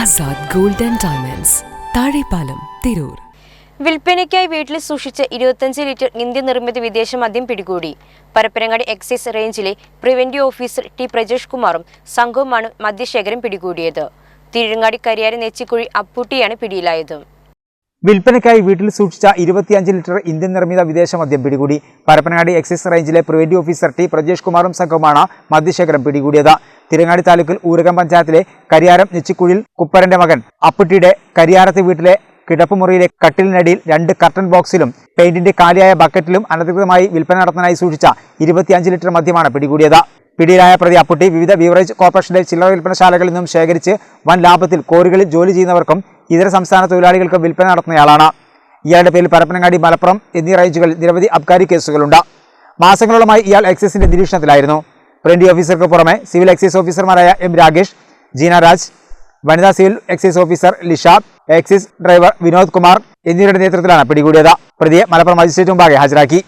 Azad gold and diamonds Thazhepalam Tirur. വിൽപ്പനയ്ക്കായി വീട്ടിൽ സൂക്ഷിച്ച ഇരുപത്തഞ്ച് ലിറ്റർ ഇന്ത്യൻ നിർമ്മിത വിദേശ മദ്യം പിടികൂടി. പരപ്പനങ്ങാടി എക്സൈസ് റേഞ്ചിലെ പ്രിവന്റീവ് ഓഫീസർ ടി പ്രജേഷ് കുമാറും സംഘവുമാണ് മദ്യശേഖരം പിടികൂടിയത്. തിരുങ്ങാടി കരിയാരി നെച്ചിക്കുഴി അപ്പൂട്ടിയാണ് പിടിയിലായത്. വിൽപ്പനയ്ക്കായി വീട്ടിൽ സൂക്ഷിച്ച ഇരുപത്തിയഞ്ച് ലിറ്റർ ഇന്ത്യൻ നിർമ്മിത വിദേശ മദ്യം പിടികൂടി. പരപ്പനങ്ങാടി എക്സൈസ് റേഞ്ചിലെ പ്രിവന്റീവ് ഓഫീസർ ടി പ്രജേഷ് കുമാറും സംഘവുമാണ് മദ്യശേഖരം പിടികൂടിയത്. തിരങ്ങാടി താലൂക്കിൽ ഊരകം പഞ്ചായത്തിലെ കരിയാരം നെച്ചിക്കുഴിൽ കുപ്പരന്റെ മകൻ അപ്പുട്ടിയുടെ കരിയാരത്തെ വീട്ടിലെ കിടപ്പുമുറിയിലെ കട്ടിലിനടിയിൽ രണ്ട് കർട്ടൻ ബോക്സിലും പെയിന്റിന്റെ കാലിയായ ബക്കറ്റിലും അനധികൃതമായി വിൽപ്പന നടത്താനായി സൂക്ഷിച്ച ഇരുപത്തിയഞ്ച് ലിറ്റർ മദ്യമാണ് പിടികൂടിയത്. പിടിയിലായ പ്രതി അപ്പുട്ടി വിവിധ ബീവറേജ് കോർപ്പറേഷന്റെ ചില്ലറ വിൽപ്പനശാലകളിൽ നിന്നും ശേഖരിച്ച് വൻ ലാഭത്തിൽ കോറികളിൽ ജോലി ചെയ്യുന്നവർക്കും ഇതര സംസ്ഥാന തൊഴിലാളികൾക്കും വിൽപ്പന നടത്തുന്നയാളാണ്. ഇയാളുടെ പേരിൽ പരപ്പനങ്ങാടി മലപ്പുറം എന്നീ റേഞ്ചുകളിൽ നിരവധി അബ്കാരി കേസുകളുണ്ട്. മാസങ്ങളോളമായി ഇയാൾ എക്സൈസിന്റെ നിരീക്ഷണത്തിലായിരുന്നു. പ്രിന്റി ഓഫീസർക്ക് പുറമെ സിവിൽ എക്സൈസ് ഓഫീസർമാരായ എം രാകേഷ് ജീന രാജ് വനിതാ civil excise officer Lisha excise driver Vinod Kumar എന്നിവരുടെ നേതൃത്വത്തിലാണ് പിടികൂടിയത്. പ്രതിയെ മലപ്പുറം മജിസ്ട്രേറ്റ് മുമ്പാകെ ഹാജരാക്കി.